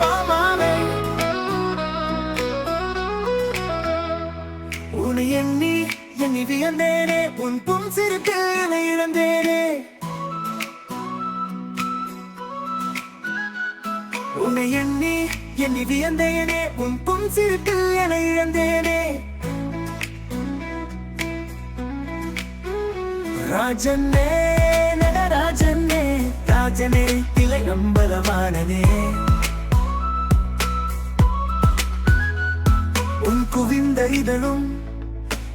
பாமாமே உன்னை எண்ணி எண்ணி வியந்தேனே உன் புன் சிறுத்தில் இழந்தேனே. உன்னை எண்ணி எண்ணி வியந்தேனே உன் புன் சிறுத்தில் என இழந்தேனே. ராஜனே நடராஜனே ராஜனே இதழும்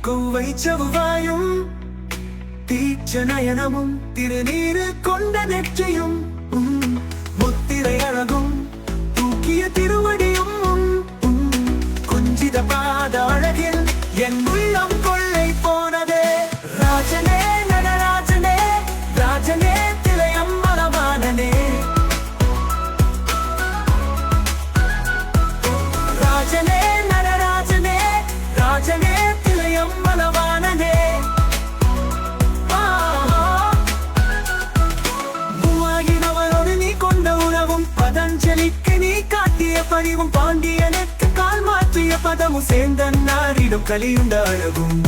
கொவ்வை செவ்வாயும் தீச்ச நயனமும் திருநீரு கொண்ட நெற்றியும். அஞ்சலிக்கு நீ காட்டிய பணிவும் பாண்டியனுக்கு கால் மாற்றிய பதமும் சேர்ந்த நாரிடும் கலியுண்ட அழகும்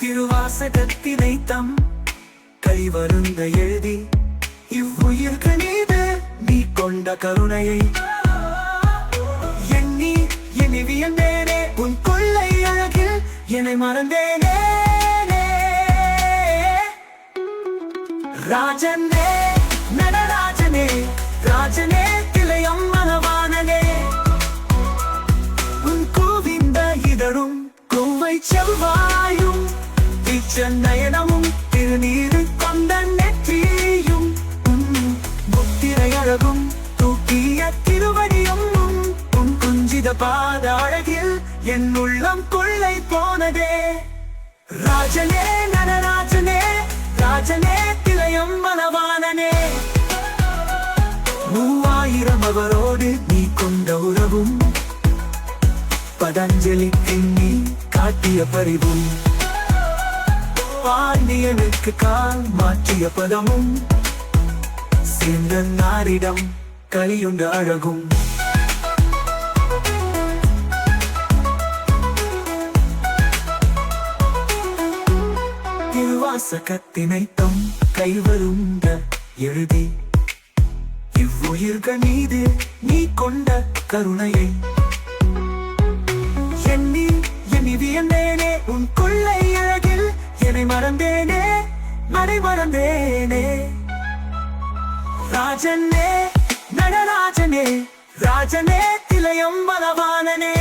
திருவாசகத்தினை தம் கைவருந்த எழுதி இவ்வுயிர்கள் மீது நீ கொண்ட கருணையை எண்ணி எண்ணி வியந்தே. அழகில் என்னை மறந்தேனே ராஜனே நடராஜனே ராஜனே திளையம் மனவானனே உன் கோவிந்த இதழும் கோவை செவ்வாயும் நயனமும் திருநீரு கொண்ட நெற்றியும் உன் முத்திரை அழகும் தூக்கிய திருவடியும் உன் உன் குஞ்சித பாத அழகில் என் உள்ளம் கொள்ளை போனதே. ராஜனே நடராஜனே ராஜனே திலயம் மனவானனே மூவாயிரம் அவரோடு நீ கொண்ட உறவும் பதஞ்சலி திண்ணி காட்டிய பரிவும். பாண்டியனுக்கு கால் மாற்றிய பதமும் சேர்ந்த நாரிடம் கலியுண்ட அழகும். வாசகத்தினைத்தம் கைவருந்த எழுதி இவ்வுயிர்கள் மீது நீ கொண்ட கருணையை. எண்ணி எண்ணி வியந்தேனே உன் கொள்ளை அழகில் என்னை மறந்தேனே மறை மறந்தேனே. ராஜனே நடராஜனே ராஜனே திலையம் பலவானனே.